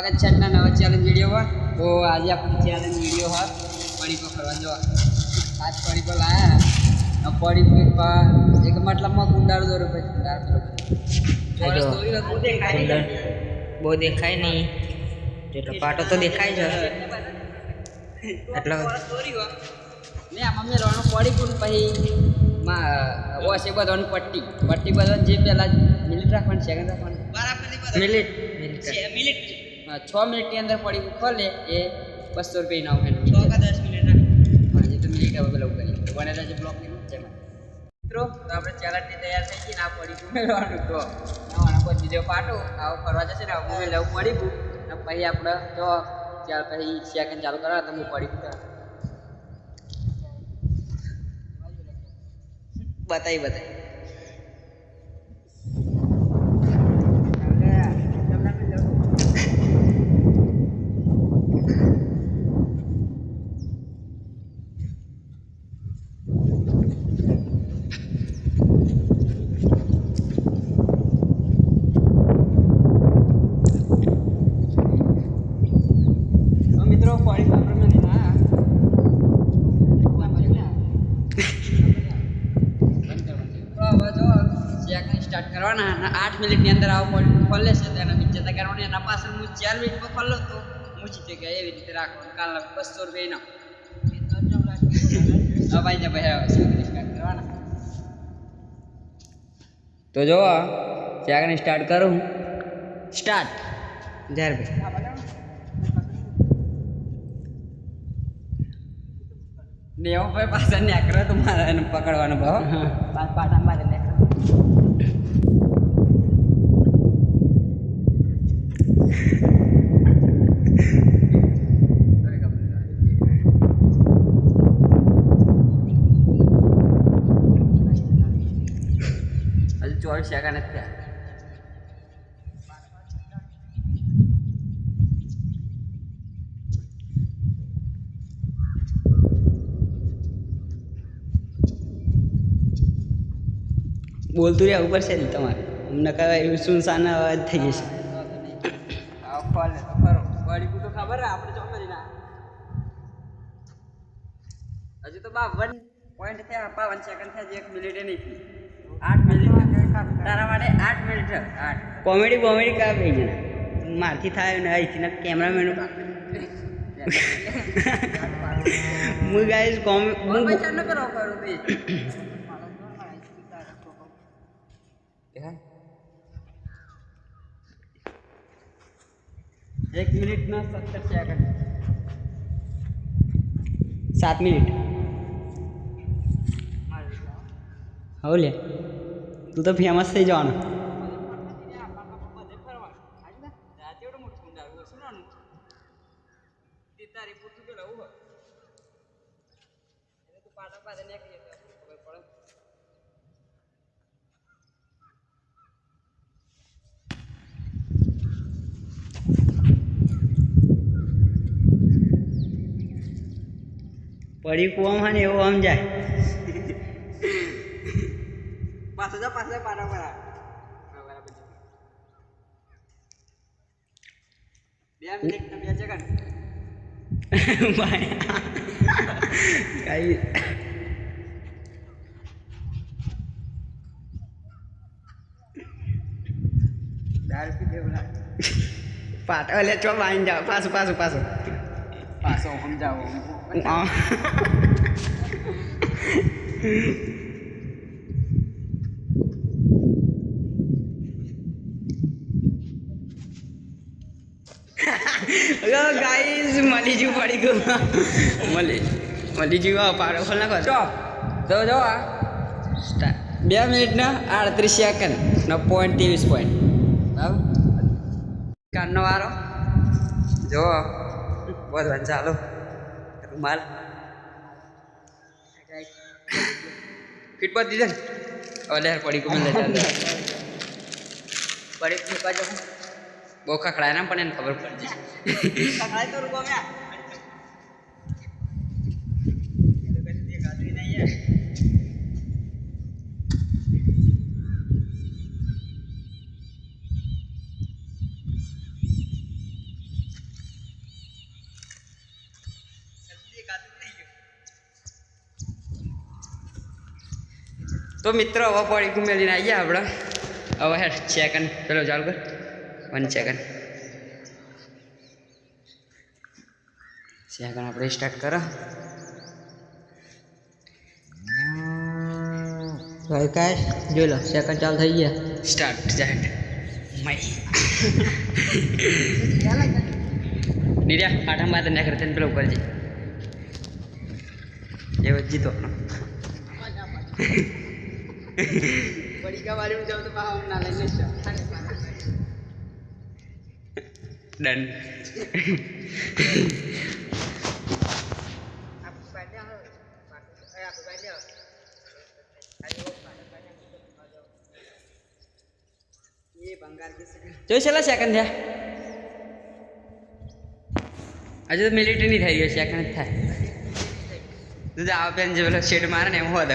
સ્વાગત છે આજના નવા ચેલેન્જ વિડીયોમાં તો આજે આપણે ચેલેન્જ વીડિયો હા પડી પર ફરવા જવા. આજ પડી પર લાયા પડી પર એક મતલબમાં ગુંડાળો દોરો પછી ગુંડાળો દોરો હતું. બહુ દેખાય નહીં. જેટલો પાટો તો દેખાય છે એટલો. ને આમાં મેં રણો પડી પણ પછી માં ઓસે બધાની પટ્ટી. પટ્ટી બધાને જે પેલા મિલિટ રાખવાની સેકન્ડ રાખવાની. મિલિટ. મિનિટ મિનિટ છ મિનિટની અંદર પડી ખોલે એ બસો રૂપિયા ઇનામ એનું દસ મિનિટ હા જે તમે મિનિટ હવે પેલા કરી તો બને છે બ્લોક જેમાં. મિત્રો તો આપણે ચેલેન્જની તૈયાર થઈ ગઈ ને આ પડી મેળવાનું તો આના પર બીજો પાટો આવો ફરવા જશે ને મેં લેવું પડી ગયું ને પછી આપણે જો ચાલ પછી સેકન્ડ ચાલુ કરવા તો હું પડી ગયું બતાવી બતાવી તો મિત્રો પડી આપણે મેં ના તો હવે જો સેકન્ડ સ્ટાર્ટ કરવાના અને આઠ મિનિટની અંદર આવું પડી ખોલે છે તો એના નીચે. તો કરવાનું એના પાછળ હું ચાર મિનિટમાં ખોલો તો મૂકી દે ગયા એવી રીતે રાખો. કાલ બસો રૂપિયા હા ભાઈ જા ભાઈ આવે કરવાના તો જો ત્યાં સ્ટાર્ટ કરું. સ્ટાર્ટ જ્યારે ભાઈ. ને એવો ભાઈ પાછળ નેકરો તો મારે એને પકડવાનો ભાવ. પાછ પાટા મારે નેકરો ચોવીસ સેકન્ડ જ થયા. બોલતું રહેવું પડશે ને તમારે? અમને કહેવાય સુનસાન અવાજ થઈ જશે. ખબર આપણે ના. હજુ તો બાવન પોઈન્ટ થયા બાવન સેકન્ડ થયા એક મિનિટે નહીં આઠ મિનિટ તારા માટે આઠ મિનિટ આઠ. કોમેડી કોમેડી કા ભાઈ જણા? મારથી થાય ને અહીંથી ને કેમેરામેન હું ગાઈસ કોમ હું પૈસા ન કરો કરું તી એક મિનિટ ના સત્તર સેકન્ડ સાત મિનિટ હવે લે તું તો ફેમસ થઈ જવાનો. પડી કુવામાં ને એવું આમ જાય પાછો જા પાછો જા પાડા પાડા બે મિનિટ ને બે સેકન્ડ ભાઈ કઈ દાળ પી દેવું લાગે પાટો લે ચો બાંધી જાવ પાછું પાછું પાછું પાછો સમજાવો આમ. ગાઈસ મળી જુ પડી ગયું. મળી મળી આવો પાડો ખોલ નાખો. જો જો જો આ. બે મિનિટના આડત્રીસ સેકન્ડ નો પોઈન્ટ ત્રેવીસ પોઈન્ટ બરાબર? કાનનો વારો. જો બધું ચાલો. રૂમાલ. ફીટ પર દીધે ને? હવે લહેર પડી ગયું. લે ચાલ પડી ફૂંકા જો બહુ ખખડાય ને પણ એને ખબર પડી તો મિત્રો હવે પડી ઘૂમેલીને આવીએ આપણે. હવે હેઠ ચેક પેલો ચાલુ કર. વન સેકન્ડ સેકન્ડ આપણે સ્ટાર્ટ કરો ભાઈ કાશ જોઈ લો સેકન્ડ ચાલુ થઈ ગયા સ્ટાર્ટ સ્ટાર્ટ મય નીર્યા આઠમ બાદ ના કરતા પેલો ઉપર જઈ એ જીતો ડન જોઈ છેલ્લા સેકન્ડ થયા હજુ તો મિલિટરી નહીં થઈ ગયો સેકન્ડ જ થાય. તું આ પેન જે પેલો શેડ મારે ને એમ હોત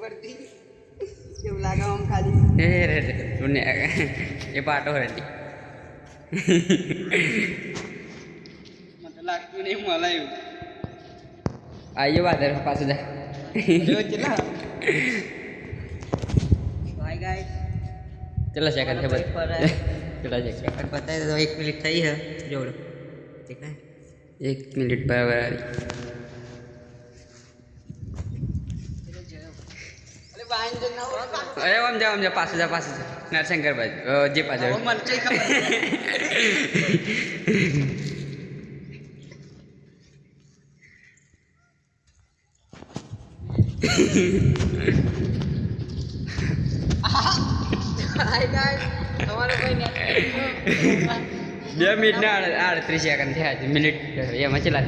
હવે કેવું લાગે આમ ખાલી. એ રે રે એ પાટો રેડી મને લાગતું નહીં એવું આયો બાદર પાછું જા. ભાઈ ગાય ચલો સેકન્ડ છે બસ ચલો સેકન્ડ બતાવી દો એક મિનિટ થઈ હે જોડો. દેખાય? એક મિનિટ બરાબર આવી. અરે આમ જાવ આમ જાવ પાસે જા પાછું જા નરશંકર બાજુ અ, જે પાછળ. બે મિનિટ ને આડ- આડત્રીસ સેકન્ડ થયા છે મિનિટ એમાં ચલા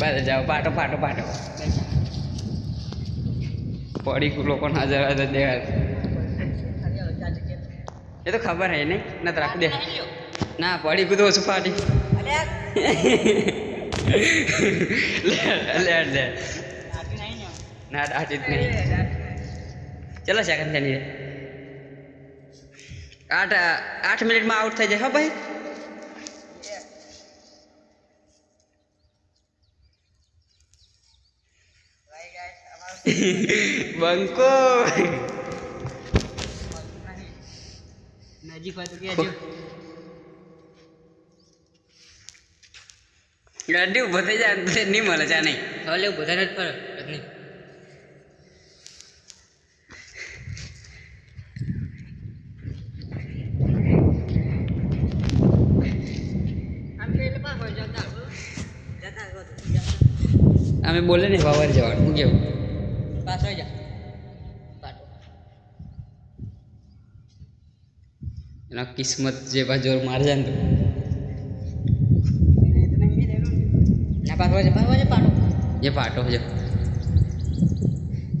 બસ જાઓ પાટો પાટો પાટો. પડી લોકો હાજર હાજર દેખાય. એ તો ખબર હે નહીં, ના તો રાખી દે. ના, પડી કૂદો ઓછું પાડી લે લે લે. ના દાટી જ નહીં. ચલો સેકન્ડ થઈ આઠ આઠ મિનિટમાં આઉટ થઈ જાય, હા ભાઈ. બંકો. નજીક હોય તો કહેજો. ગાડી ઊભો થઈ જાય તો નહીં મળે ચા નહીં. હવે લેવું બધાને જ પર નહીં. અમે બોલે ને વાવર જવાનું હું કેવું? એનો કિસ્મત જે બાજુ માર જાય ને ના પાછો છે પાછો છે તો એ પાટો જો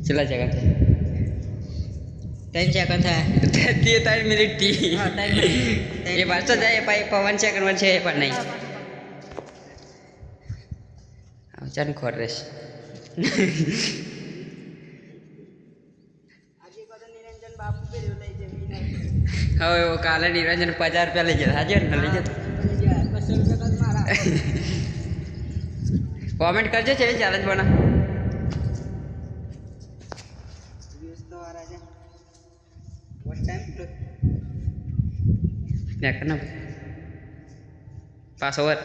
ચલા જગા ત્રણ સેકન્ડ થાય તે ત્રણ મિનિટથી. એ પાછો જાય પાઈ પવન સેકન્ડ વન છે એ પણ નહીં. ચાલ ખોર રહેશે. હવે કાલે નિરંજન પચાસ રૂપિયા લઈ જતા. હાજર ને લઈ જતા. કોમેન્ટ કરજો છે ચેલેન્જ બના નેક ના પાસ ઓવર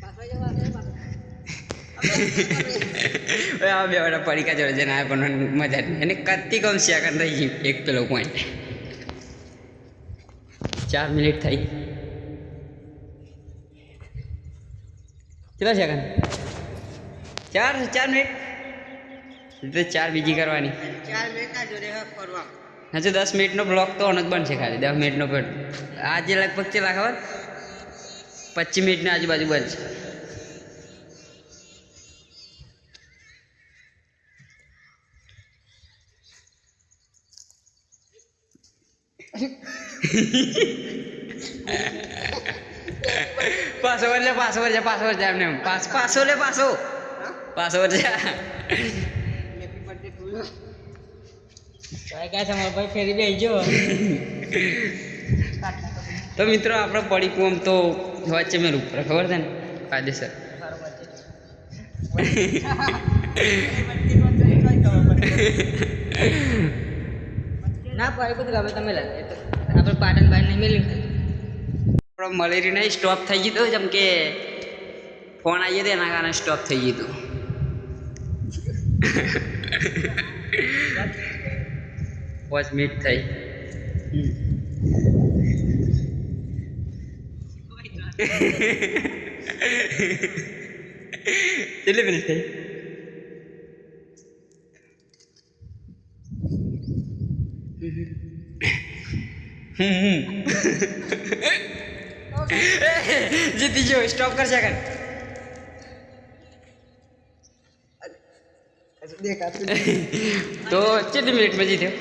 હવે આ બે વાળા પડીકા જોડે જઈને આ પણ મજા નહીં. એને કત્તી કમ સેકન્ડ થઈ ગઈ એક પેલો પોઈન્ટ ચાર મિનિટ થઈ. કેટલા સેકન્ડ ચાર ચાર મિનિટ ચાર બીજી કરવાની. હજુ દસ મિનિટનો બ્લોક તો જ બનશે ખાલી. દસ મિનિટનો આજે લગભગ કેટલા ખબર? પચીસ મિનિટની આજુબાજુ બનશે. પાછો વળજે પાછો છે પાસવર્ડ છે એમને પાસ પાછો લે પાસો પાસવર્ડ ગાય તમારો ભાઈ ફેરી બેસજો તો મિત્રો આપણે પડીકું આમ તો વચ્ચે મેં રૂપ ખબર છે ને કાયદેસર ના પાડે બધું ગમે તમે લાગે આપણે પાટણ બાર નહીં મેળવી આપણો મલેરી નહીં સ્ટોપ થઈ ગયું હતું, જેમ કે ફોન આવી ગયો એના કારણે સ્ટોપ થઈ ગયું હતું. પાંચ મિનિટ થઈ. કેટલી મિનિટ થઈ? જીતી ગયો સ્ટોપ કર સેકન્ડ તો કેટલી મિનિટમાં જીત્યો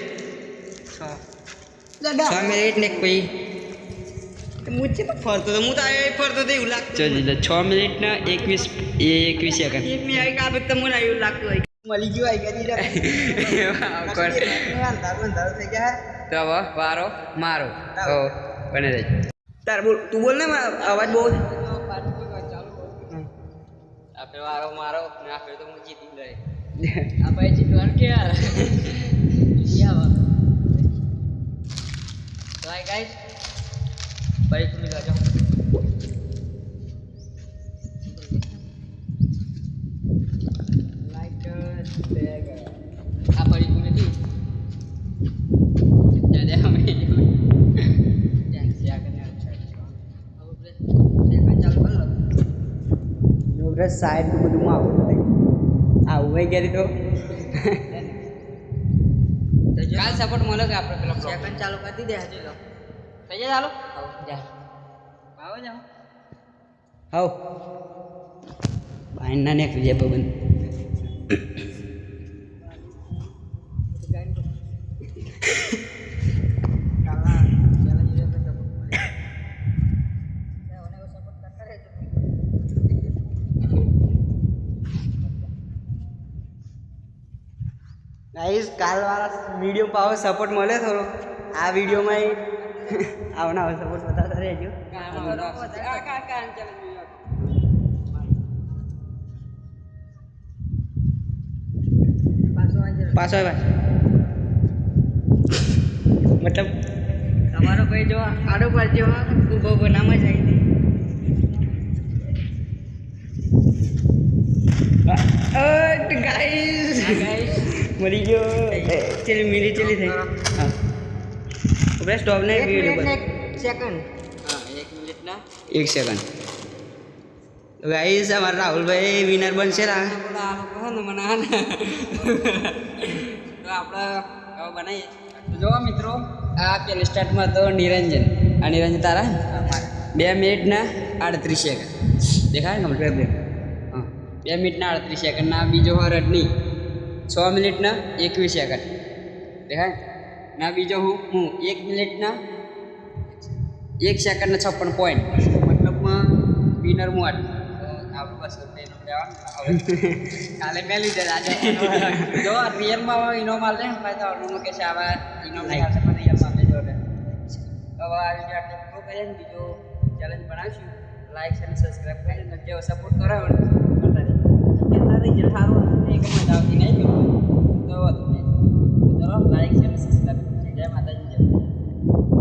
છ મિનિટ ને કોઈ હું છે ફરતો તો હું તો આ ફરતો તો એવું લાગતું ચલ છ મિનિટ ને એકવીસ એ એકવીસ સેકન્ડ એક મિનિટ આવી કાપે તો મને એવું લાગતું હોય મળી ગયું આવી કરી તો હવે વારો મારો. તો બને રહી તાર બોલ તું બોલ ને અવાજ બહુ આપણે વારો મારો ને આપણે તો હું જીતી ગઈ આ ભાઈ જીતવાનું કે યાર તો આઈ ગાઈસ ભાઈ તમે જાજો. લાઈક બેગ જલ્દી અમે ત્યાં આગળ હવે ચાલુ કર લો યોગરાજ સાઈડનું બધું આવું આવું હોય ગયા તો? કાલ સપોર્ટ મળે કે આપણે પેલા સેકન્ડ ચાલુ કરી દે હજુ તો. થઈ જાય ચાલો? જા. આવો જાઓ. હાવ બાઈન ના નીકળી જાય પવન કાલા ચેલેન્જ રે તો સપોર્ટ મળે ઓને સપોર્ટ કરતા રહેજો ગાઈસ કાલ વાળા વીડિયો પાવો સપોર્ટ મળે થોડો. આ વિડીયોમાં આવના આવે સપોર્ટ બતાવતા રહેજો. પાછો આવે મતલબ તમારો ભાઈ જો આડો પડજો ઊભો ઊભો નામ જ આવી ગાઈસ ગાઈસ મરી ગયો. ચલી મિલી ચલી થઈ. હા. આપણે સ્ટોપ ને એક વીડિયો સેકન્ડ હા એક મિનિટના એક સેકન્ડ ગાઈસ અમારા રાહુલભાઈ વિનર બનશે રા. મને તો આપણે હવે બનાવીએ જો જોવા મિત્રો આ પેલી સ્ટાર્ટમાં તો નિરંજન. આ નિરંજન તારા બે મિનિટના આડત્રીસ સેકન્ડ દેખાય ને કમ્પ્લીટ બે હા. બે મિનિટના આડત્રીસ સેકન્ડના બીજો હોય રડની છ મિનિટના એકવીસ સેકન્ડ. દેખાય? ના, બીજો હું હું એક મિનિટના એક સેકન્ડના છપ્પન પોઈન્ટ મતલબમાં વિનર હું આટલું. આપણું બસ એનું લેવાનું કાલે મેં લીધે આજે જો રિયલમાં ઇનો માલ લે ભાઈ તો અનુનો કે છે, આવા ઇનો નહીં આવશે, પણ રિયલમાં જો હવે આ વીડિયો કરીએ ને, બીજો ચેલેન્જ બનાવીશું. લાઈક અને સબસ્ક્રાઈબ કરીને જેવો સપોર્ટ કરો કરતા નથી એકમાં આવતી નહીં તો ચલો લાઈક શેર સબસ્ક્રાઈબ જય માતાજી જય